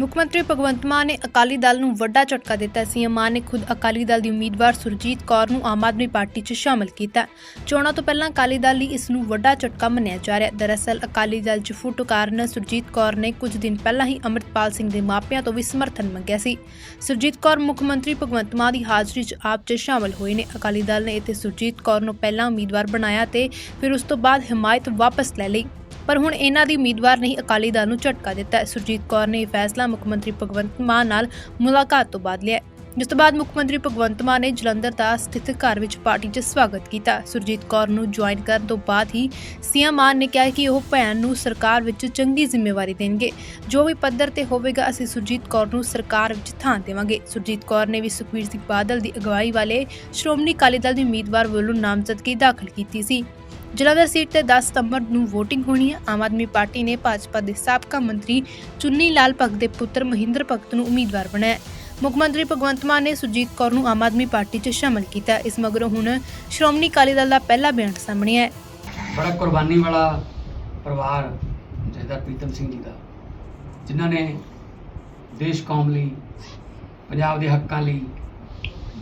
ਮੁੱਖ ਮੰਤਰੀ ਭਗਵੰਤ ਮਾਨ ਨੇ ਅਕਾਲੀ ਦਲ ਨੂੰ ਵੱਡਾ ਝਟਕਾ ਦਿੱਤਾ। ਸੀਐਮ ਮਾਨ ਨੇ ਖੁਦ ਅਕਾਲੀ ਦਲ ਦੀ ਉਮੀਦਵਾਰ ਸੁਰਜੀਤ ਕੌਰ ਨੂੰ ਆਮ ਆਦਮੀ ਪਾਰਟੀ 'ਚ ਸ਼ਾਮਲ ਕੀਤਾ। ਚੋਣਾਂ ਤੋਂ ਪਹਿਲਾਂ ਅਕਾਲੀ ਦਲ ਲਈ ਇਸ ਨੂੰ ਵੱਡਾ ਝਟਕਾ ਮੰਨਿਆ ਜਾ ਰਿਹਾ। ਦਰਅਸਲ, ਅਕਾਲੀ ਦਲ 'ਚ ਫੁੱਟ ਕਾਰਨ ਸੁਰਜੀਤ ਕੌਰ ਨੇ ਕੁਝ ਦਿਨ ਪਹਿਲਾਂ ਹੀ ਅੰਮ੍ਰਿਤਪਾਲ ਸਿੰਘ ਦੇ ਮਾਪਿਆਂ ਤੋਂ ਵੀ ਸਮਰਥਨ ਮੰਗਿਆ ਸੀ। ਸੁਰਜੀਤ ਕੌਰ ਮੁੱਖ ਮੰਤਰੀ ਭਗਵੰਤ ਮਾਨ ਦੀ ਹਾਜ਼ਰੀ 'ਚ ਆਪ 'ਚ ਸ਼ਾਮਲ ਹੋਏ ਨੇ। ਅਕਾਲੀ ਦਲ ਨੇ ਇੱਥੇ ਸੁਰਜੀਤ ਕੌਰ ਨੂੰ ਪਹਿਲਾਂ ਉਮੀਦਵਾਰ ਬਣਾਇਆ ਤੇ ਫਿਰ ਉਸ ਤੋਂ ਬਾਅਦ ਹਮਾਇਤ ਵਾਪਸ ਲੈ ਲਈ। ਪਰ ਹੁਣ ਇਹਨਾਂ ਦੀ ਉਮੀਦਵਾਰ ਨੇ ਅਕਾਲੀ ਦਲ ਨੂੰ ਝਟਕਾ ਦਿੱਤਾ। ਸੁਰਜੀਤ ਕੌਰ ਨੇ ਇਹ ਫੈਸਲਾ ਮੁੱਖ ਮੰਤਰੀ ਭਗਵੰਤ ਮਾਨ ਨਾਲ ਮੁਲਾਕਾਤ ਤੋਂ ਬਾਅਦ ਲਿਆ। ਜਿਸ ਤੋਂ ਬਾਅਦ ਮੁੱਖ ਮੰਤਰੀ ਭਗਵੰਤ ਮਾਨ ਨੇ ਜਲੰਧਰ ਦਾ ਸਥਿਤ ਘਰ ਵਿੱਚ ਪਾਰਟੀ 'ਚ ਸਵਾਗਤ ਕੀਤਾ। ਸੁਰਜੀਤ ਕੌਰ ਨੂੰ ਜੁਆਇਨ ਕਰਨ ਤੋਂ ਬਾਅਦ ਹੀ ਸੀਐਮ ਮਾਨ ਨੇ ਕਿਹਾ ਕਿ ਉਹ ਭੈਣ ਨੂੰ ਸਰਕਾਰ ਵਿੱਚ ਚੰਗੀ ਜ਼ਿੰਮੇਵਾਰੀ ਦੇਣਗੇ। ਜੋ ਵੀ ਪੱਧਰ ਤੇ ਹੋਵੇਗਾ, ਅਸੀਂ ਸੁਰਜੀਤ ਕੌਰ ਨੂੰ ਸਰਕਾਰ ਵਿੱਚ ਥਾਂ ਦੇਵਾਂਗੇ। ਸੁਰਜੀਤ ਕੌਰ ਨੇ ਵੀ ਸੁਖਬੀਰ ਸਿੰਘ ਬਾਦਲ ਦੀ ਅਗਵਾਈ ਵਾਲੇ ਸ਼੍ਰੋਮਣੀ ਅਕਾਲੀ ਦਲ ਦੀ ਉਮੀਦਵਾਰ ਵੱਲੋਂ ਨਾਮਜ਼ਦਗੀ ਦਾਖਲ ਕੀਤੀ ਸੀ। ਜਲੰਧਰ ਸੀਟ ਤੇ 10 ਸਤੰਬਰ ਨੂੰ VOTING ਹੋਣੀ ਹੈ ਆਮ ਆਦਮੀ ਪਾਰਟੀ ਨੇ ਭਾਜਪਾ ਦੇ ਸਾਬਕਾ ਮੰਤਰੀ ਚੁੰਨੀ ਲਾਲ ਭਗਤ ਦੇ ਪੁੱਤਰ ਮਹਿੰਦਰ ਭਗਤ ਨੂੰ ਉਮੀਦਵਾਰ ਬਣਾਇਆ। ਮੁੱਖ ਮੰਤਰੀ ਭਗਵੰਤ ਮਾਨ ਨੇ ਸੁਰਜੀਤ ਕੌਰ ਨੂੰ ਆਮ ਆਦਮੀ ਪਾਰਟੀ 'ਚ ਸ਼ਾਮਲ ਕੀਤਾ। ਇਸ ਮਗਰੋਂ ਹੁਣ ਸ਼੍ਰੋਮਣੀ ਅਕਾਲੀ ਦਲ ਦਾ ਪਹਿਲਾ ਬਿਆਨ ਸਾਹਮਣੇ ਆਇਆ। ਬੜਾ ਕੁਰਬਾਨੀ ਵਾਲਾ ਪਰਿਵਾਰ ਜਹਦਰ ਪ੍ਰੀਤਮ ਸਿੰਘ ਜੀ ਦਾ, ਜਿਨ੍ਹਾਂ ਨੇ ਦੇਸ਼ ਕੌਮ ਲਈ, ਪੰਜਾਬ ਦੇ ਹੱਕਾਂ ਲਈ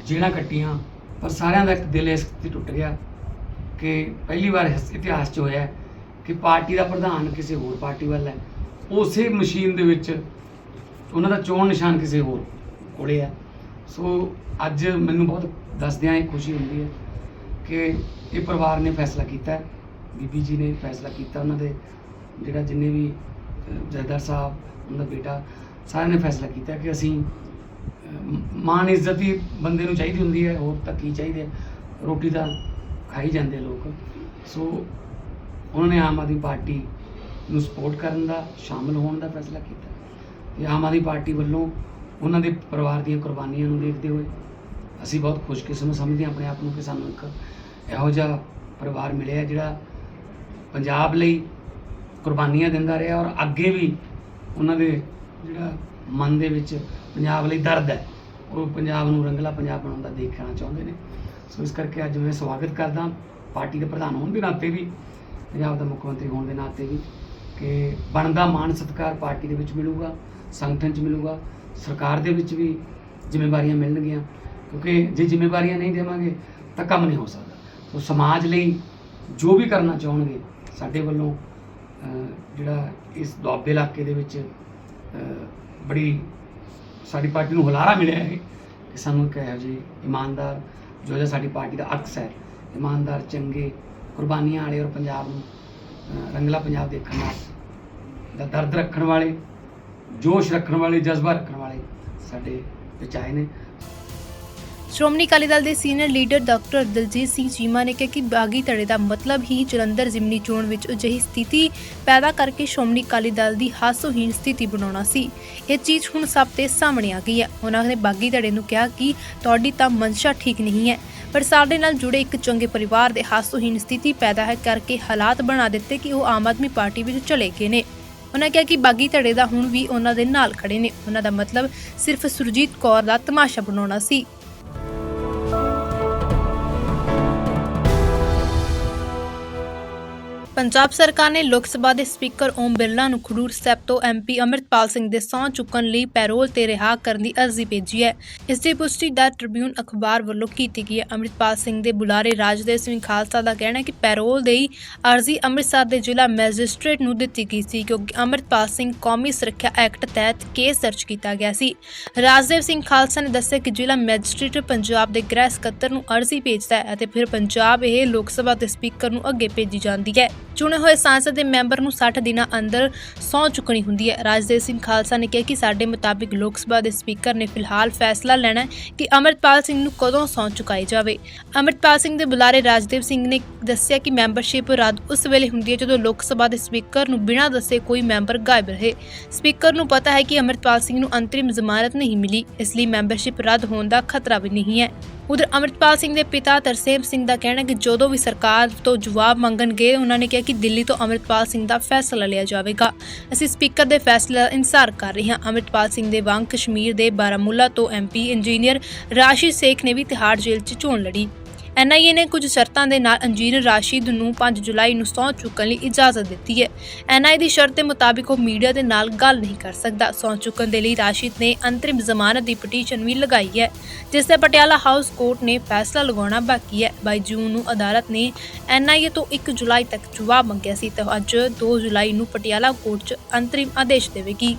ਜੇਲ੍ਹਾਂ ਕੱਟੀਆਂ, ਪਰ ਸਾਰਿਆਂ ਦਾ ਇੱਕ ਦਿਲ ਇਸ ਤੇ ਟੁੱਟ ਗਿਆ। ਕਿ ਪਹਿਲੀ ਵਾਰ ਇਸ ਇਤਿਹਾਸ 'ਚ ਹੋਇਆ ਕਿ ਪਾਰਟੀ ਦਾ ਪ੍ਰਧਾਨ ਕਿਸੇ ਹੋਰ ਪਾਰਟੀ ਵੱਲ ਹੈ। ਉਸੇ ਮਸ਼ੀਨ ਦੇ ਵਿੱਚ ਉਹਨਾਂ ਦਾ ਚੋਣ ਨਿਸ਼ਾਨ ਕਿਸੇ ਹੋਰ ਕੋਲੇ ਹੈ। ਸੋ ਅੱਜ ਮੈਨੂੰ ਬਹੁਤ ਦੱਸਦਿਆਂ ਇਹ ਖੁਸ਼ੀ ਹੁੰਦੀ ਹੈ ਕਿ ਇਹ ਪਰਿਵਾਰ ਨੇ ਫੈਸਲਾ ਕੀਤਾ ਹੈ। ਬੀਬੀ ਜੀ ਨੇ ਫੈਸਲਾ ਕੀਤਾ ਉਹਨਾਂ ਦੇ ਜਿਹੜਾ ਜਿੰਨੇ ਵੀ ਅਹ, ਜਥੇਦਾਰ ਸਾਹਿਬ ਉਹਨਾਂ ਦਾ ਬੇਟਾ ਸਾਰਿਆਂ ਨੇ ਫੈਸਲਾ ਕੀਤਾ ਕਿ ਅਸੀਂ ਅਹ, ਮਾਨ ਇੱਜ਼ਤ ਹੀ ਬੰਦੇ ਨੂੰ ਚਾਹੀਦੀ ਹੁੰਦੀ ਹੈ ਹੋਰ ਤਾਂ ਕੀ ਚਾਹੀਦੇ ਰੋਟੀ ਦਾ ਖਾਈ ਜਾਂਦੇ ਲੋਕ। ਸੋ ਉਹਨਾਂ ਨੇ ਆਮ ਆਦਮੀ ਪਾਰਟੀ ਨੂੰ ਸਪੋਰਟ ਕਰਨ ਦਾ, ਸ਼ਾਮਲ ਹੋਣ ਦਾ ਫੈਸਲਾ ਕੀਤਾ। ਤੇ ਆਮ ਆਦਮੀ ਪਾਰਟੀ ਵੱਲੋਂ ਉਹਨਾਂ ਦੇ ਪਰਿਵਾਰ ਦੀਆਂ ਕੁਰਬਾਨੀਆਂ ਨੂੰ ਦੇਖਦੇ ਹੋਏ ਅਸੀਂ ਬਹੁਤ ਖੁਸ਼ਕਿਸਮਤ ਸਮਝਦੇ ਹਾਂ ਆਪਣੇ ਆਪ ਨੂੰ ਕਿ ਸਾਨੂੰ ਇੱਕ ਇਹੋ ਜਿਹਾ ਪਰਿਵਾਰ ਮਿਲਿਆ ਜਿਹੜਾ ਪੰਜਾਬ ਲਈ ਕੁਰਬਾਨੀਆਂ ਦਿੰਦਾ ਰਿਹਾ ਔਰ ਅੱਗੇ ਵੀ ਉਹਨਾਂ ਦੇ ਜਿਹੜਾ ਮਨ ਦੇ ਵਿੱਚ ਪੰਜਾਬ ਲਈ ਦਰਦ ਹੈ, ਉਹ ਪੰਜਾਬ ਨੂੰ ਰੰਗਲਾ ਪੰਜਾਬ ਬਣਾਉਣ ਦਾ ਦੇਖਣਾ ਚਾਹੁੰਦੇ ਨੇ। ਸੋ ਇਸ ਕਰਕੇ ਅੱਜ ਮੈਂ ਸਵਾਗਤ ਕਰਦਾ ਪਾਰਟੀ ਦੇ ਪ੍ਰਧਾਨ ਹੋਣ ਦੇ ਨਾਤੇ ਵੀ, ਪੰਜਾਬ ਦਾ ਮੁੱਖ ਮੰਤਰੀ ਹੋਣ ਦੇ ਨਾਤੇ ਵੀ, ਕਿ ਬਣਦਾ ਮਾਣ ਸਤਿਕਾਰ ਪਾਰਟੀ ਦੇ ਵਿੱਚ ਮਿਲੂਗਾ, ਸੰਗਠਨ 'ਚ ਮਿਲੂਗਾ, ਸਰਕਾਰ ਦੇ ਵਿੱਚ ਵੀ ਜ਼ਿੰਮੇਵਾਰੀਆਂ ਮਿਲਣਗੀਆਂ, ਕਿਉਂਕਿ ਜੇ ਜ਼ਿੰਮੇਵਾਰੀਆਂ ਨਹੀਂ ਦੇਵਾਂਗੇ ਤਾਂ ਕੰਮ ਨਹੀਂ ਹੋ ਸਕਦਾ। ਸੋ ਸਮਾਜ ਲਈ ਜੋ ਵੀ ਕਰਨਾ ਚਾਹਣਗੇ, ਸਾਡੇ ਵੱਲੋਂ ਜਿਹੜਾ ਇਸ ਦੁਆਬੇ ਇਲਾਕੇ ਦੇ ਵਿੱਚ ਬੜੀ ਸਾਡੀ ਪਾਰਟੀ ਨੂੰ ਹੁਲਾਰਾ ਮਿਲਿਆ ਹੈ ਕਿ ਸਾਨੂੰ ਇੱਕ ਇਹੋ ਜਿਹੀ ਇਮਾਨਦਾਰ ਜੋ ਜਿਹਾ ਸਾਡੀ ਪਾਰਟੀ ਦਾ ਅਕਸ ਹੈ। ਇਮਾਨਦਾਰ, ਚੰਗੇ, ਕੁਰਬਾਨੀਆਂ ਵਾਲੇ ਔਰ ਪੰਜਾਬ ਨੂੰ ਰੰਗਲਾ ਪੰਜਾਬ ਦੇਖਣ ਨਾਲ ਦਾ ਦਰਦ ਰੱਖਣ ਵਾਲੇ, ਜੋਸ਼ ਰੱਖਣ ਵਾਲੇ, ਜਜ਼ਬਾ ਰੱਖਣ ਵਾਲੇ ਸਾਡੇ ਵਿੱਚ ਆਏ ਨੇ। ਸ਼੍ਰੋਮਣੀ ਅਕਾਲੀ ਦਲ ਦੇ senior leader doctor Daljit Singh Cheema ਨੇ ਕਿਹਾ ਕਿ ਬਾਗੀ ਧੜੇ ਦਾ ਮਤਲਬ ਹੀ ਜਲੰਧਰ ਜ਼ਿਮਨੀ ਚੋਣ ਵਿੱਚ ਅਜਿਹੀ ਸਥਿਤੀ ਪੈਦਾ ਕਰਕੇ ਸ਼੍ਰੋਮਣੀ ਅਕਾਲੀ ਦਲ ਦੀ ਹਾਸੋਹੀਣ ਸਥਿਤੀ ਬਣਾਉਣਾ ਸੀ। ਇਹ ਚੀਜ਼ ਹੁਣ ਸਭ ਤੇ ਸਾਹਮਣੇ ਆ ਗਈ ਹੈ। ਉਹਨਾਂ ਨੇ ਬਾਗੀ ਧੜੇ ਨੂੰ ਕਿਹਾ ਕਿ ਤੁਹਾਡੀ ਤਾਂ ਮਨਸ਼ਾ ਠੀਕ ਨਹੀਂ ਹੈ, ਪਰ ਸਾਡੇ ਨਾਲ ਜੁੜੇ ਇੱਕ ਚੰਗੇ ਪਰਿਵਾਰ ਦੇ ਹਾਸੋਹੀਣ ਸਥਿਤੀ ਪੈਦਾ ਹੈ ਕਰਕੇ ਹਾਲਾਤ ਬਣਾ ਦਿੱਤੇ ਕਿ ਉਹ ਆਮ ਆਦਮੀ ਪਾਰਟੀ ਵਿੱਚ ਚਲੇ ਗਏ ਨੇ। ਉਹਨਾਂ ਕਿਹਾ ਕਿ ਬਾਗੀ ਧੜੇ ਦਾ ਹੁਣ ਵੀ ਉਹਨਾਂ ਦੇ ਨਾਲ ਖੜੇ ਨੇ। ਉਹਨਾਂ ਦਾ ਮਤਲਬ ਸਿਰਫ ਸੁਰਜੀਤ ਕੌਰ ਦਾ ਤਮਾਸ਼ਾ ਬਣਾਉਣਾ ਸੀ। ਪੰਜਾਬ ਸਰਕਾਰ ਨੇ ਲੋਕ ਸਭਾ ਦੇ ਸਪੀਕਰ ਓਮ ਬਿਰਲਾ ਨੂੰ ਖਡੂਰ ਸਾਹਿਬ ਤੋਂ ਐਮਪੀ ਅਮਰਿਤਪਾਲ ਸਿੰਘ ਦੇ ਸਹੁੰ ਚੁੱਕਣ ਲਈ ਪੈਰੋਲ ਤੇ ਰਿਹਾ ਕਰਨ ਦੀ ਅਰਜ਼ੀ ਭੇਜੀ ਹੈ। ਇਸ ਦੀ ਪੁਸ਼ਟੀ ਦਾ ਟ੍ਰਿਬਿਊਨ ਅਖਬਾਰ ਵੱਲੋਂ ਕੀਤੀ ਗਈ ਹੈ। ਅਮਰਿਤਪਾਲ ਸਿੰਘ ਦੇ ਬੁਲਾਰੇ ਰਾਜਦੇਵ ਸਿੰਘ ਖਾਲਸਾ ਦਾ ਕਹਿਣਾ ਹੈ ਕਿ ਪੈਰੋਲ ਦੀ ਅਰਜ਼ੀ ਅੰਮ੍ਰਿਤਸਰ ਦੇ ਜ਼ਿਲ੍ਹਾ ਮੈਜਿਸਟ੍ਰੇਟ ਨੂੰ ਦਿੱਤੀ ਗਈ ਸੀ ਕਿਉਂਕਿ ਅਮਰਿਤਪਾਲ ਸਿੰਘ ਕੌਮੀ ਸੁਰੱਖਿਆ ਐਕਟ ਤਹਿਤ ਕੇਸ ਦਰਜ ਕੀਤਾ ਗਿਆ ਸੀ। ਰਾਜਦੇਵ ਸਿੰਘ ਖਾਲਸਾ ਨੇ ਦੱਸਿਆ ਕਿ ਜ਼ਿਲ੍ਹਾ ਮੈਜਿਸਟ੍ਰੇਟ ਪੰਜਾਬ ਦੇ ਗ੍ਰਹਿ ਸਕੱਤਰ ਨੂੰ ਅਰਜ਼ੀ ਭੇਜਦਾ ਹੈ ਅਤੇ ਫਿਰ ਪੰਜਾਬ ਇਹ ਲੋਕ ਸਭਾ ਦੇ ਸਪੀਕਰ ਨੂੰ ਅੱਗੇ ਭੇਜੀ ਜਾਂਦੀ ਹੈ। ਚੁਣੇ ਹੋਏ ਸੰਸਦ ਦੇ ਮੈਂਬਰ ਨੂੰ 60 ਦਿਨਾਂ ਅੰਦਰ ਸਹੁੰ ਚੁੱਕਣੀ ਹੁੰਦੀ ਹੈ। ਰਾਜਦੇਵ ਸਿੰਘ ਖਾਲਸਾ ਨੇ ਕਿਹਾ ਕਿ ਸਾਡੇ ਮੁਤਾਬਿਕ ਲੋਕ ਸਭਾ ਦੇ ਸਪੀਕਰ ਨੇ ਫਿਲਹਾਲ ਫੈਸਲਾ ਲੈਣਾ ਹੈ ਕਿ ਅਮਰਿਤਪਾਲ ਸਿੰਘ ਨੂੰ ਕਦੋਂ ਸੌਂ ਚੁਕਾਈ ਜਾਵੇ। ਅਮਰਿਤਪਾਲ ਸਿੰਘ ਦੇ ਬੁਲਾਰੇ ਰਾਜਦੇਵ ਸਿੰਘ ਨੇ ਦੱਸਿਆ ਕਿ ਮੈਂਬਰਸ਼ਿਪ ਰੱਦ ਉਸ ਵੇਲੇ ਹੁੰਦੀ ਹੈ ਜਦੋਂ ਲੋਕ ਸਭਾ ਦੇ ਸਪੀਕਰ ਨੂੰ ਬਿਨਾਂ ਦੱਸੇ ਕੋਈ ਮੈਂਬਰ ਗਾਇਬ ਰਹੇ। ਸਪੀਕਰ ਨੂੰ ਪਤਾ ਹੈ ਕਿ ਅਮਰਿਤਪਾਲ ਸਿੰਘ ਨੂੰ ਅੰਤਰਿਮ ਜ਼ਮਾਨਤ ਨਹੀਂ ਮਿਲੀ, ਇਸ ਲਈ ਮੈਂਬਰਸ਼ਿਪ ਰੱਦ ਹੋਣ ਦਾ ਖਤਰਾ ਵੀ ਨਹੀਂ ਹੈ। ਉਧਰ ਅਮਰਿਤਪਾਲ ਸਿੰਘ ਦੇ ਪਿਤਾ ਤਰਸੇਮ ਸਿੰਘ ਦਾ ਕਹਿਣਾ ਕਿ ਜਦੋਂ ਵੀ ਸਰਕਾਰ ਤੋਂ ਜਵਾਬ ਮੰਗਣਗੇ, ਉਹਨਾਂ ਨੇ ਕਿਹਾ ਕਿ ਦਿੱਲੀ ਤੋਂ ਅਮਰਿਤਪਾਲ ਸਿੰਘ ਦਾ ਫੈਸਲਾ ਲਿਆ ਜਾਵੇਗਾ। ਅਸੀਂ ਸਪੀਕਰ ਦੇ ਫੈਸਲੇ ਦਾ ਇਨਸਾਰ ਕਰ ਰਹੇ ਹਾਂ। ਅਮਰਿਤਪਾਲ ਸਿੰਘ ਦੇ ਵਾਂਗ ਕਸ਼ਮੀਰ ਦੇ ਬਾਰਾਮੂਲਾ ਤੋਂ ਐਮਪੀ ਇੰਜੀਨੀਅਰ ਰਾਸ਼ੀ ਸੇਖ ਨੇ ਵੀ ਤਿਹਾੜ ਜੇਲ੍ਹ 'ਚ ਚੋਣ ਲੜੀ। ਐਨਆਈਏ ਨੇ ਕੁਝ ਸ਼ਰਤਾਂ ਦੇ ਨਾਲ ਅੰਜੀਰ ਰਾਸ਼ਿਦ ਨੂੰ 5 ਜੁਲਾਈ ਨੂੰ ਸਹੁੰ ਚੁੱਕਣ ਲਈ ਇਜਾਜ਼ਤ ਦਿੱਤੀ ਹੈ। ਐਨਆਈ ਦੀ ਸ਼ਰਤ ਦੇ ਮੁਤਾਬਿਕ ਉਹ ਮੀਡੀਆ ਦੇ ਨਾਲ ਗੱਲ ਨਹੀਂ ਕਰ ਸਕਦਾ। ਸਹੁੰ ਚੁੱਕਣ ਦੇ ਲਈ ਰਾਸ਼ਿਦ ਨੇ ਅੰਤਰਿਮ ਜ਼ਮਾਨਤ ਦੀ ਪਟੀਸ਼ਨ ਵੀ ਲਗਾਈ ਹੈ, ਜਿਸ ਤੇ ਪਟਿਆਲਾ ਹਾਊਸ ਕੋਰਟ ਨੇ ਫੈਸਲਾ ਲਗਾਉਣਾ ਬਾਕੀ ਹੈ। 22 ਜੂਨ ਨੂੰ ਅਦਾਲਤ ਨੇ ਐਨਆਈਏ ਤੋਂ 1 ਜੁਲਾਈ ਤੱਕ ਜਵਾਬ ਮੰਗਿਆ ਸੀ, ਤੇ ਅੱਜ 2 ਜੁਲਾਈ ਨੂੰ ਪਟਿਆਲਾ ਕੋਰਟ 'ਚ ਅੰਤਰਿਮ ਆਦੇਸ਼ ਦੇਵੇਗੀ।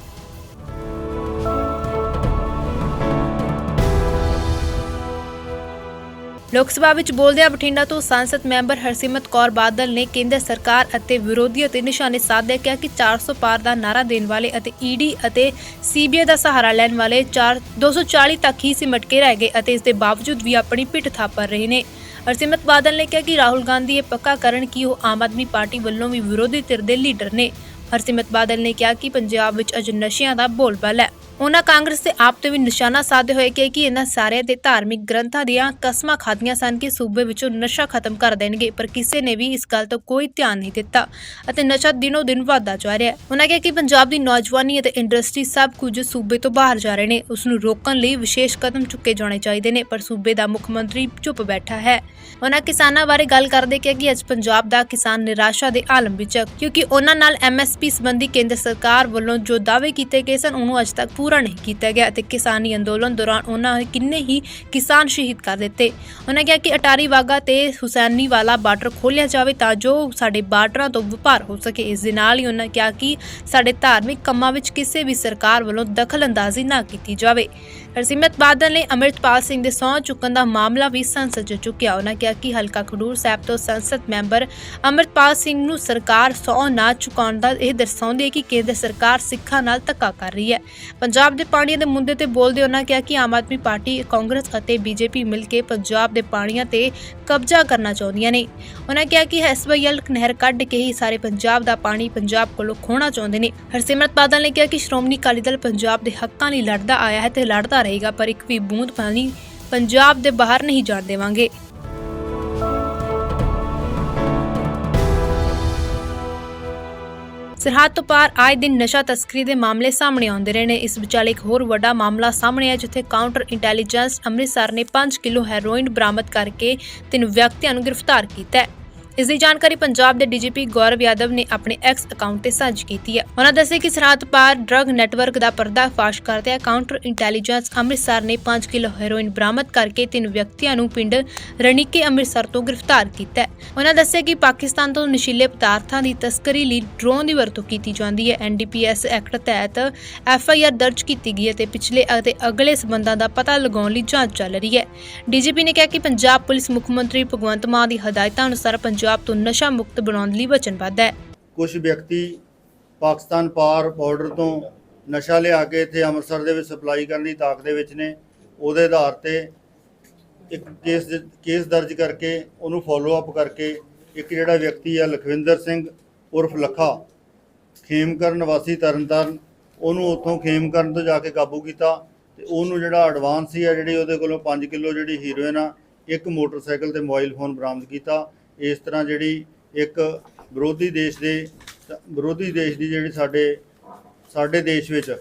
ਲੋਕ ਸਭਾ ਵਿੱਚ ਬੋਲਦਿਆਂ ਬਠਿੰਡਾ ਤੋਂ ਸੰਸਦ ਮੈਂਬਰ ਹਰਸਿਮਰਤ ਕੌਰ ਬਾਦਲ ਨੇ ਕੇਂਦਰ ਸਰਕਾਰ ਅਤੇ ਵਿਰੋਧੀਆਂ ਤੇ ਨਿਸ਼ਾਨੇ ਸਾਧਦੇ ਕਿਹਾ ਕਿ 400 ਪਾਰ ਦਾ ਨਾਰਾ ਦੇਣ ਵਾਲੇ ਅਤੇ ਈਡੀ ਅਤੇ ਸੀਬੀਆਈ ਦਾ ਸਹਾਰਾ ਲੈਣ ਵਾਲੇ 4 240 ਤੱਕ ਹੀ ਸਿਮਟ ਕੇ ਰਹਿ ਗਏ ਅਤੇ ਇਸ ਦੇ ਬਾਵਜੂਦ ਵੀ ਆਪਣੀ ਪਿੱਠ ਥਾਪਰ ਰਹੇ ਨੇ। ਹਰਸਿਮਰਤ ਬਾਦਲ ਨੇ ਕਿਹਾ ਕਿ ਰਾਹੁਲ ਗਾਂਧੀ ਇਹ ਪੱਕਾ ਕਰਨ ਕਿ ਉਹ ਆਮ ਆਦਮੀ ਪਾਰਟੀ ਵੱਲੋਂ ਵੀ ਵਿਰੋਧੀ ਧਿਰ ਦੇ ਲੀਡਰ ਨੇ। ਹਰਸਿਮਰਤ ਬਾਦਲ ਨੇ ਕਿਹਾ ਕਿ ਪੰਜਾਬ ਵਿੱਚ ਅਜ ਨਸ਼ਿਆਂ ਦਾ ਬੋਲਬਾਲਾ ਹੈ। ਉਹਨਾਂ ਕਾਂਗਰਸ ਤੇ ਆਪ ਤੇ ਵੀ ਨਿਸ਼ਾਨਾ ਸਾਧਦੇ ਹੋਏ ਕਿਹਾ ਕਿ ਇਹਨਾਂ ਸਾਰਿਆਂ ਦੇ ਧਾਰਮਿਕ ਗ੍ਰੰਥਾਂ ਦੀਆਂ ਕਸਮਾਂ ਖਾਧੀਆਂ ਸਨ ਕਿ ਸੂਬੇ ਵਿੱਚੋਂ ਨਸ਼ਾ ਖਤਮ ਕਰ ਦੇਣਗੇ, ਪਰ ਕਿਸੇ ਨੇ ਵੀ ਇਸ ਗੱਲ ਤੋਂ ਕੋਈ ਧਿਆਨ ਨਹੀਂ ਦਿੱਤਾ ਅਤੇ ਨਸ਼ਾ ਦਿਨੋ ਦਿਨ ਵਧਦਾ ਜਾ ਰਿਹਾ ਹੈ। ਉਹਨਾਂ ਕਿਹਾ ਕਿ ਪੰਜਾਬ ਦੀ ਨੌਜਵਾਨੀ ਅਤੇ ਇੰਡਸਟਰੀ ਸਭ ਕੁਝ ਸੂਬੇ ਤੋਂ ਬਾਹਰ ਜਾ ਰਹੇ ਨੇ। ਉਸ ਨੂੰ ਰੋਕਣ ਲਈ ਵਿਸ਼ੇਸ਼ ਕਦਮ ਚੁੱਕੇ ਜਾਣੇ ਚਾਹੀਦੇ ਨੇ, ਪਰ ਸੂਬੇ ਦਾ ਮੁੱਖ ਮੰਤਰੀ ਚੁੱਪ ਬੈਠਾ ਹੈ। ਉਹਨਾਂ ਕਿਸਾਨਾਂ ਬਾਰੇ ਗੱਲ ਕਰਦੇ ਕਿਹਾ ਕਿ ਅੱਜ ਪੰਜਾਬ ਦਾ ਕਿਸਾਨ ਨਿਰਾਸ਼ਾ ਦੇ ਆਲਮ ਵਿੱਚ ਹੈ, ਕਿਉਂਕਿ ਉਹਨਾਂ ਨਾਲ ਐਮਐਸਪੀ ਸੰਬੰਧੀ ਕੇਂਦਰ ਸਰਕਾਰ ਵੱਲੋਂ ਜੋ ਦਾਅਵੇ ਕੀਤੇ ਗਏ ਸਨ, ਉਹਨੂੰ ਅੱਜ ਤੱਕ ਪੂਰਾ ਨਹੀਂ ਕੀਤਾ ਗਿਆ ਅਤੇ ਕਿਸਾਨੀ ਅੰਦੋਲਨ ਦੌਰਾਨ ਉਹਨਾਂ ਨੇ ਕਿੰਨੇ ਹੀ ਕਿਸਾਨ ਸ਼ਹੀਦ ਕਰ ਦਿੱਤੇ। ਉਹਨਾਂ ਕਿਹਾ ਕਿ ਅਟਾਰੀ ਵਾਗਾ ਤੇ ਹੁਸੈਨੀ ਵਾਲਾ ਬਾਰਡਰ ਖੋਲਿਆ ਜਾਵੇ ਤਾਂ ਜੋ ਸਾਡੇ ਬਾਰਡਰਾਂ ਤੋਂ ਵਪਾਰ ਹੋ ਸਕੇ। ਇਸ ਦੇ ਨਾਲ ਹੀ ਉਹਨਾਂ ਕਿਹਾ ਕਿ ਸਾਡੇ ਧਾਰਮਿਕ ਕੰਮਾਂ ਵਿੱਚ ਕਿਸੇ ਵੀ ਸਰਕਾਰ ਵੱਲੋਂ ਦਖਲ ਅੰਦਾਜ਼ੀ ਨਾ ਕੀਤੀ ਜਾਵੇ। ਹਰਸਿਮਰਤ ਬਾਦਲ ਨੇ ਅੰਮ੍ਰਿਤਪਾਲ ਸਿੰਘ ਦੇ ਸਹੁੰ ਚੁੱਕਣ ਦਾ ਮਾਮਲਾ ਵੀ ਸੰਸਦ 'ਚ ਚੁੱਕਿਆ। ਉਹਨਾਂ ਕਿਹਾ ਕਿ ਹਲਕਾ ਖਡੂਰ ਸਾਹਿਬ ਤੋਂ ਸੰਸਦ ਮੈਂਬਰ ਅੰਮ੍ਰਿਤਪਾਲ ਸਿੰਘ ਨੂੰ ਸਰਕਾਰ ਸਹੁੰ ਨਾ ਚੁਕਾਉਣ ਦਾ ਇਹ ਦਰਸਾਉਂਦੀ ਹੈ ਕਿ ਕੇਂਦਰ ਸਰਕਾਰ ਸਿੱਖਾਂ ਨਾਲ ਧੱਕਾ ਕਰ ਰਹੀ ਹੈ। ਪੰਜਾਬ ਦੇ ਪਾਣੀਆਂ ਦੇ ਮੁੱਦੇ ਤੇ ਬੋਲਦੇ ਉਹਨਾਂ ਕਿਹਾ ਕਿ ਆਮ ਆਦਮੀ ਪਾਰਟੀ, ਕਾਂਗਰਸ ਅਤੇ ਬੀਜੇਪੀ ਮਿਲ ਕੇ ਪੰਜਾਬ ਦੇ ਪਾਣੀਆਂ ਤੇ ਕਬਜ਼ਾ ਕਰਨਾ ਚਾਹੁੰਦੀਆਂ ਨੇ। ਉਹਨਾਂ ਕਿਹਾ ਕਿ ਐਸਵਾਈਐਲ ਨਹਿਰ ਕੱਢ ਕੇ ਹੀ ਸਾਰੇ ਪੰਜਾਬ ਦਾ ਪਾਣੀ ਪੰਜਾਬ ਕੋਲੋਂ ਖੋਣਾ ਚਾਹੁੰਦੇ ਨੇ। ਹਰਸਿਮਰਤ ਬਾਦਲ ਨੇ ਕਿਹਾ ਕਿ ਸ਼੍ਰੋਮਣੀ ਅਕਾਲੀ ਦਲ ਪੰਜਾਬ ਦੇ ਹੱਕਾਂ ਲਈ ਲੜਦਾ ਆਇਆ ਹੈ ਤੇ ਲੜਦਾ ਰਹੇਗਾ, ਪਰ ਇੱਕ ਵੀ ਬੂੰਦ ਪਾਣੀ ਪੰਜਾਬ ਦੇ ਬਾਹਰ ਨਹੀਂ ਜਾਣ ਦੇਵਾਂਗੇ। ਸਰਹੱਦ ਤੋਂ ਪਾਰ ਆਏ ਦਿਨ ਨਸ਼ਾ ਤਸਕਰੀ ਦੇ ਮਾਮਲੇ ਸਾਹਮਣੇ ਆਉਂਦੇ ਰਹੇ ਨੇ। ਇਸ ਵਿਚਾਲੇ ਇੱਕ ਹੋਰ ਵੱਡਾ ਮਾਮਲਾ ਸਾਹਮਣੇ ਆਇਆ, ਜਿੱਥੇ ਕਾਊਂਟਰ ਇੰਟੈਲੀਜੈਂਸ ਅੰਮ੍ਰਿਤਸਰ ਨੇ 5 ਕਿਲੋ ਹੈਰੋਇਨ ਬਰਾਮਦ ਕਰਕੇ ਤਿੰਨ ਵਿਅਕਤੀਆਂ ਨੂੰ ਗ੍ਰਿਫਤਾਰ ਕੀਤਾ ਹੈ। ਇਸ ਦੀ ਜਾਣਕਾਰੀ ਪੰਜਾਬ ਦੇ ਡੀਜੀਪੀ ਗੌਰਵ ਯਾਦਵ ਨੇ ਆਪਣੇ ਐਕਸ ਅਕਾਊਂਟ ਤੇ ਸਾਂਝੀ ਕੀਤੀ ਹੈ। ਉਹਨਾਂ ਦੱਸਿਆ ਕਿ ਸਰਹੱਦ ਪਾਰ ਡਰੱਗ ਨੈਟਵਰਕ ਦਾ ਪਰਦਾਫਾਸ਼ ਕਰਦਿਆਂ ਕਾਊਂਟਰ ਇੰਟੈਲੀਜੈਂਸ ਅੰਮ੍ਰਿਤਸਰ ਨੇ 5 ਕਿਲੋ ਹੈਰੋਇਨ ਬਰਾਮਦ ਕਰਕੇ ਤਿੰਨ ਵਿਅਕਤੀਆਂ ਨੂੰ ਪਿੰਡ ਰਣੀਕੇ ਅੰਮ੍ਰਿਤਸਰ ਤੋਂ ਗ੍ਰਿਫਤਾਰ ਕੀਤਾ ਹੈ। ਉਹਨਾਂ ਦੱਸਿਆ ਕਿ ਪਾਕਿਸਤਾਨ ਤੋਂ ਨਸ਼ੀਲੇ ਪਦਾਰਥਾਂ ਦੀ ਤਸਕਰੀ ਲਈ ਡਰੋਨ ਦੀ ਵਰਤੋਂ ਕੀਤੀ ਜਾਂਦੀ ਹੈ। ਐਨਡੀਪੀਐਸ ਐਕਟ ਤਹਿਤ ਐਫਆਈਆਰ ਦਰਜ ਕੀਤੀ ਗਈ ਹੈ ਤੇ ਪਿਛਲੇ ਅਤੇ ਅਗਲੇ ਸਬੰਧਾਂ ਦਾ ਪਤਾ ਲਗਾਉਣ ਲਈ ਜਾਂਚ ਚੱਲ ਰਹੀ ਹੈ। ਡੀਜੀਪੀ ਨੇ ਕਿਹਾ ਕਿ ਪੰਜਾਬ ਪੁਲਿਸ ਮੁੱਖ ਮੰਤਰੀ ਭਗਵੰਤ ਮਾਨ ਦੀ ਹਦਾਇਤਾਂ ਅਨੁਸਾਰ ਪੰਜਾਬ ਤੋਂ ਨਸ਼ਾ ਮੁਕਤ ਬਣਾਉਣ ਲਈ ਵਚਨਬੱਧ ਹੈ। ਕੁਝ ਵਿਅਕਤੀ ਪਾਕਿਸਤਾਨ ਪਾਰ ਬਾਰਡਰ ਤੋਂ ਨਸ਼ਾ ਲਿਆ ਕੇ ਇੱਥੇ ਅੰਮ੍ਰਿਤਸਰ ਦੇ ਵਿੱਚ ਸਪਲਾਈ ਕਰਨ ਦੀ ਤਾਕ ਦੇ ਵਿੱਚ ਨੇ। ਉਹਦੇ ਆਧਾਰ ਤੇ ਇੱਕ ਕੇਸ ਕੇਸ ਦਰਜ ਕਰਕੇ ਉਹਨੂੰ ਫੋਲੋ ਅਪ ਕਰਕੇ ਇੱਕ ਜਿਹੜਾ ਵਿਅਕਤੀ ਆ ਲਖਵਿੰਦਰ ਸਿੰਘ ਉਰਫ ਲੱਖਾ ਖੇਮਕਰਨ ਵਾਸੀ ਤਰਨਤਾਰਨ, ਉਹਨੂੰ ਉੱਥੋਂ ਖੇਮਕਰਨ ਤੋਂ ਜਾ ਕੇ ਕਾਬੂ ਕੀਤਾ ਤੇ ਉਹਨੂੰ ਜਿਹੜਾ ਐਡਵਾਂਸ ਸੀ ਆ ਜਿਹੜੀ ਉਹਦੇ ਕੋਲੋਂ 5 ਕਿਲੋ ਜਿਹੜੀ ਹੀਰੋਇਨ ਆ, ਇੱਕ ਮੋਟਰਸਾਈਕਲ ਤੇ ਮੋਬਾਈਲ ਫੋਨ ਬਰਾਮਦ ਕੀਤਾ। ਇਸ ਤਰ੍ਹਾਂ ਜਿਹੜੀ ਇੱਕ ਵਿਰੋਧੀ ਦੇਸ਼ ਦੇ ਵਿਰੋਧੀ ਦੇਸ਼ ਦੀ ਜਿਹੜੀ ਸਾਡੇ ਸਾਡੇ ਦੇਸ਼ ਵਿੱਚ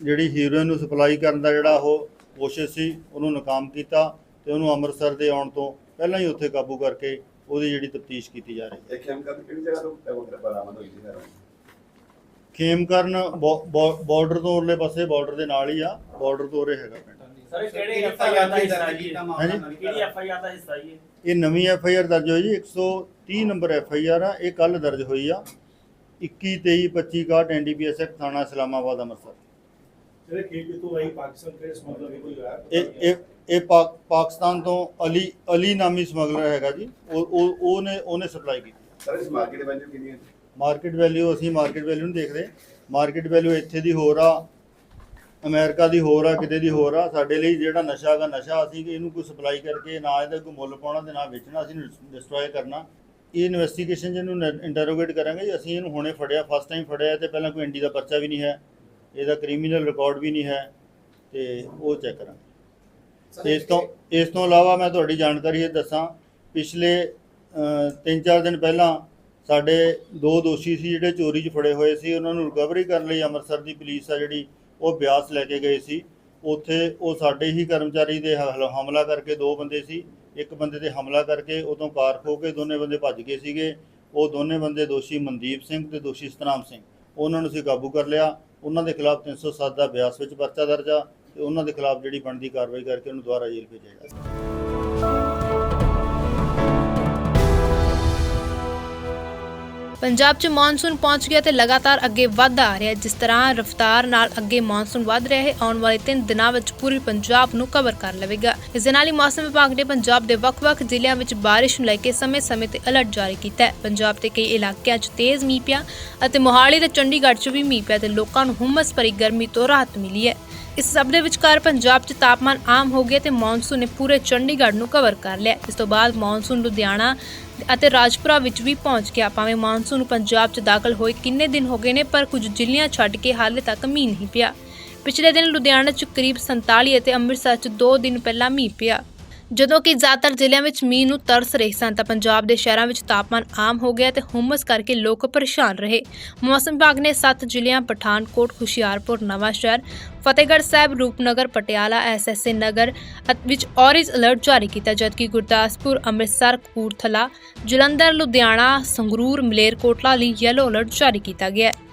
ਜਿਹੜੀ ਹੀਰੋਇਨ ਨੂੰ ਸਪਲਾਈ ਕਰਨ ਦਾ ਜਿਹੜਾ ਉਹ ਕੋਸ਼ਿਸ਼ ਸੀ ਉਹਨੂੰ ਨਾਕਾਮ ਕੀਤਾ ਤੇ ਉਹਨੂੰ ਅੰਮ੍ਰਿਤਸਰ ਦੇ ਆਉਣ ਤੋਂ ਪਹਿਲਾਂ ਹੀ ਉੱਥੇ ਕਾਬੂ ਕਰਕੇ ਉਹਦੀ ਜਿਹੜੀ ਤਫਤੀਸ਼ ਕੀਤੀ ਜਾ ਰਹੀ ਹੈ ਇਹ ਖੇਮ ਕਰ ਕਿਹੜੀ ਜਗ੍ਹਾ ਤੋਂ ਬਰਾਮਦ ਹੋਈ ਸੀ? ਖੇਮਕਰਨ ਬਾਰਡਰ ਤੋਂ ਉਰਲੇ ਪਾਸੇ ਬਾਰਡਰ ਦੇ ਨਾਲ ਹੀ ਆ ਬਾਰਡਰ ਤੋਂ ਉਰੇ ਹੈਗਾ ਪਿੰਡ ਸਰ ਇਹ ਕਿਹੜੇ ਐਫ ਆਈ ਆਰ ਦਾ ਹਿੱਸਾ ਜੀ? ਹਾਂਜੀ। ਕਿਹੜੀ ਐਫ ਆਈ ਆਰ ਦਾ ਹਿੱਸਾ ਜੀ? ਇਹ? ਇਹ ਨਵੀਂ ਐਫ ਆਈ ਆਰ ਦਰਜ ਹੋਈ ਜੀ 130 ਨੰਬਰ ਐਫ ਆਈ ਆਰ ਆ। ਇਹ ਕੱਲ ਦਰਜ ਹੋਈ ਆ। 21 23 25 61 ਐਨਡੀਪੀਐਸ ਐਕਟ ਥਾਣਾ ਇਸਲਾਮਾਬਾਦ ਅੰਮ੍ਰਿਤਸਰ। ਜਿਹੜੇ ਖੇਡ ਤੋਂ ਆਈ ਪਾਕਿਸਤਾਨ ਦੇ ਸਮਗਲਰ ਕੋਈ ਹੋਇਆ? ਇਹ ਇਹ ਇਹ ਪਾਕ- ਪਾਕਿਸਤਾਨ ਤੋਂ ਅਲੀ ਅਲੀ ਨਾਮੀ ਸਮਗਲਰ ਹੈਗਾ ਜੀ। ਉਹ ਉਹ ਉਹਨੇ ਉਹਨੇ ਸਪਲਾਈ ਕੀਤੀ। ਸਰ ਇਸ ਮਾਰਕੀਟ ਵੈਲਿਊ ਕਿੰਨੀ ਹੈ? ਮਾਰਕੀਟ ਵੈਲਿਊ ਅਸੀਂ ਮਾਰਕੀਟ ਵੈਲਿਊ ਨਹੀਂ ਦੇਖਦੇ ਮਾਰਕੀਟ ਵੈਲਿਊ ਇੱਥੇ ਦੀ ਹੋਰ ਆ। ਅਮਰੀਕਾ ਦੀ ਹੋਰ ਆ ਕਿਤੇ ਦੀ ਹੋਰ ਆ ਸਾਡੇ ਲਈ ਜਿਹੜਾ ਨਸ਼ਾ ਹੈਗਾ ਨਸ਼ਾ ਅਸੀਂ ਇਹਨੂੰ ਕੋਈ ਸਪਲਾਈ ਕਰਕੇ ਨਾ ਇਹਦਾ ਕੋਈ ਮੁੱਲ ਪਾਉਣਾ ਤੇ ਨਾ ਵੇਚਣਾ ਅਸੀਂ ਡਿਸਟਰੋਏ ਕਰਨਾ। ਇਹ ਇਨਵੈਸਟੀਗੇਸ਼ਨ ਜਿਹਨੂੰ ਇੰਟਰੋਗੇਟ ਕਰਾਂਗੇ ਜੀ ਅਸੀਂ ਇਹਨੂੰ ਹੁਣੇ ਫੜਿਆ ਫਸਟ ਟਾਈਮ ਫੜਿਆ ਤੇ ਪਹਿਲਾਂ ਕੋਈ ਇੰਡੀ ਦਾ ਪਰਚਾ ਵੀ ਨਹੀਂ ਹੈ ਇਹਦਾ ਕ੍ਰਿਮੀਨਲ ਰਿਕਾਰਡ ਵੀ ਨਹੀਂ ਹੈ ਤੇ ਉਹ ਚੈੱਕ ਕਰਾਂਗੇ। ਇਸ ਤੋਂ ਇਸ ਤੋਂ ਇਲਾਵਾ ਮੈਂ ਤੁਹਾਡੀ ਜਾਣਕਾਰੀ ਇਹ ਦੱਸਾਂ ਪਿਛਲੇ 3-4 ਦਿਨ ਪਹਿਲਾਂ ਸਾਡੇ ਦੋ ਦੋਸ਼ੀ ਸੀ ਜਿਹੜੇ ਚੋਰੀ 'ਚ ਫੜੇ ਹੋਏ ਸੀ ਉਹਨਾਂ ਨੂੰ ਰਿਕਵਰੀ ਕਰਨ ਲਈ ਅੰਮ੍ਰਿਤਸਰ ਦੀ ਪੁਲਿਸ ਆ ਜਿਹੜੀ ਉਹ ਬਿਆਸ ਲੈ ਕੇ ਗਏ ਸੀ। ਉੱਥੇ ਉਹ ਸਾਡੇ ਹੀ ਕਰਮਚਾਰੀ ਦੇ ਹਲ, ਹਮਲਾ ਕਰਕੇ ਦੋ ਬੰਦੇ ਸੀ। ਇੱਕ ਬੰਦੇ ਤੇ ਹਮਲਾ ਕਰਕੇ ਉਦੋਂ ਕਾਰ ਖੋ ਕੇ ਦੋਨੇ ਬੰਦੇ ਭੱਜ ਗਏ ਸੀਗੇ। ਉਹ ਦੋਨੇ ਬੰਦੇ ਦੋਸ਼ੀ ਮਨਦੀਪ ਸਿੰਘ ਤੇ ਦੋਸ਼ੀ ਸਤਨਾਮ ਸਿੰਘ। ਉਹਨਾਂ ਨੂੰ ਅਸੀਂ ਕਾਬੂ ਕਰ ਲਿਆ। ਉਹਨਾਂ ਦੇ ਖਿਲਾਫ 307 ਦਾ ਬਿਆਸ ਵਿੱਚ ਪਰਚਾ ਦਰਜ ਆ ਤੇ ਉਹਨਾਂ ਦੇ ਖਿਲਾਫ ਜਿਹੜੀ ਬਣਦੀ ਕਾਰਵਾਈ ਕਰਕੇ ਉਹਨੂੰ ਦੁਬਾਰਾ ਜੇਲ੍ਹ ਭੇਜਿਆ ਜਾਏਗਾ ਪੰਜਾਬ 'ਚ ਮੌਨਸੂਨ ਪਹੁੰਚ ਗਿਆ ਤੇ ਲਗਾਤਾਰ ਅੱਗੇ ਵੱਧਦਾ ਆ ਰਿਹਾ ਜਿਸ ਤਰ੍ਹਾਂ ਰਫ਼ਤਾਰ ਨਾਲ ਅੱਗੇ ਮੌਨਸੂਨ ਵੱਧ ਰਿਹਾ ਹੈ, ਆਉਣ ਵਾਲੇ 3 ਦਿਨਾਂ ਵਿੱਚ ਪੂਰੇ ਪੰਜਾਬ ਨੂੰ ਕਵਰ ਕਰ ਲਵੇਗਾ। ਇਸ ਦੇ ਨਾਲ ਹੀ ਮੌਸਮ ਵਿਭਾਗ ਨੇ ਪੰਜਾਬ ਦੇ ਵੱਖ-ਵੱਖ ਜ਼ਿਲ੍ਹਿਆਂ ਵਿੱਚ ਬਾਰਿਸ਼ ਨੂੰ ਲੈ ਕੇ ਸਮੇਂ-ਸਮੇਂ ਤੇ ਅਲਰਟ ਜਾਰੀ ਕੀਤਾ ਹੈ। ਪੰਜਾਬ ਦੇ ਕਈ ਇਲਾਕਿਆਂ 'ਚ ਤੇਜ਼ ਮੀਂਹ ਪਿਆ ਅਤੇ ਮੋਹਾਲੀ ਤੇ ਚੰਡੀਗੜ੍ਹ 'ਚ ਵੀ ਮੀਂਹ ਪਿਆ ਤੇ ਲੋਕਾਂ ਨੂੰ ਹੁਮਸ ਭਰੀ ਗਰਮੀ ਤੋਂ ਰਾਹਤ ਮਿਲੀ ਹੈ। ਇਸ ਸਭ ਦੇ ਵਿਚਕਾਰ ਪੰਜਾਬ 'ਚ ਤਾਪਮਾਨ ਆਮ ਹੋ ਗਿਆ ਤੇ ਮੌਨਸੂਨ ਨੇ ਪੂਰੇ ਚੰਡੀਗੜ੍ਹ ਨੂੰ ਕਵਰ ਕਰ ਲਿਆ। ਇਸ ਤੋਂ ਬਾਅਦ ਮੌਨਸੂਨ ਲੁਧਿਆਣਾ ਅਤੇ ਰਾਜਪੁਰਾ ਵਿੱਚ ਵੀ ਪਹੁੰਚ ਗਿਆ। ਭਾਵੇਂ ਮੌਨਸੂਨ ਪੰਜਾਬ 'ਚ ਦਾਖਲ ਹੋਏ ਕਿੰਨੇ ਦਿਨ ਹੋ ਗਏ ਨੇ, ਪਰ ਕੁਝ ਜ਼ਿਲ੍ਹਿਆਂ ਛੱਡ ਕੇ ਹਾਲੇ ਤੱਕ ਮੀਂਹ ਨਹੀਂ ਪਿਆ। ਪਿਛਲੇ ਦਿਨ ਲੁਧਿਆਣਾ 'ਚ ਕਰੀਬ 47 ਅਤੇ ਅੰਮ੍ਰਿਤਸਰ 'ਚ 2 ਦਿਨ ਪਹਿਲਾਂ ਮੀਂਹ ਪਿਆ। ਜਦੋਂ ਕਿ ਜ਼ਿਆਦਾਤਰ ਜ਼ਿਲ੍ਹਿਆਂ ਵਿੱਚ ਮੀਂਹ ਨੂੰ ਤਰਸ ਰਹੇ ਸਨ ਤਾਂ ਪੰਜਾਬ ਦੇ ਸ਼ਹਿਰਾਂ ਵਿੱਚ ਤਾਪਮਾਨ ਆਮ ਹੋ ਗਿਆ ਤੇ ਹੁਮਸ ਕਰਕੇ ਲੋਕ ਪਰੇਸ਼ਾਨ ਰਹੇ। ਮੌਸਮ ਵਿਭਾਗ ਨੇ 7 ਜ਼ਿਲ੍ਹਿਆਂ, ਪਠਾਨਕੋਟ, ਹੁਸ਼ਿਆਰਪੁਰ ਨਵਾਂਸ਼ਹਿਰ ਫਤਿਹਗੜ੍ਹ ਸਾਹਿਬ, ਰੂਪਨਗਰ, ਪਟਿਆਲਾ, ਐਸਐਸਏ ਨਗਰ ਵਿੱਚ ਔਰੇਂਜ ਅਲਰਟ ਜਾਰੀ ਕੀਤਾ, ਜਦਕਿ ਗੁਰਦਾਸਪੁਰ, ਅੰਮ੍ਰਿਤਸਰ, ਕਪੂਰਥਲਾ, ਜਲੰਧਰ, ਲੁਧਿਆਣਾ, ਸੰਗਰੂਰ, ਮਲੇਰਕੋਟਲਾ ਲਈ ਯੈਲੋ ਅਲਰਟ ਜਾਰੀ ਕੀਤਾ ਗਿਆ ਹੈ।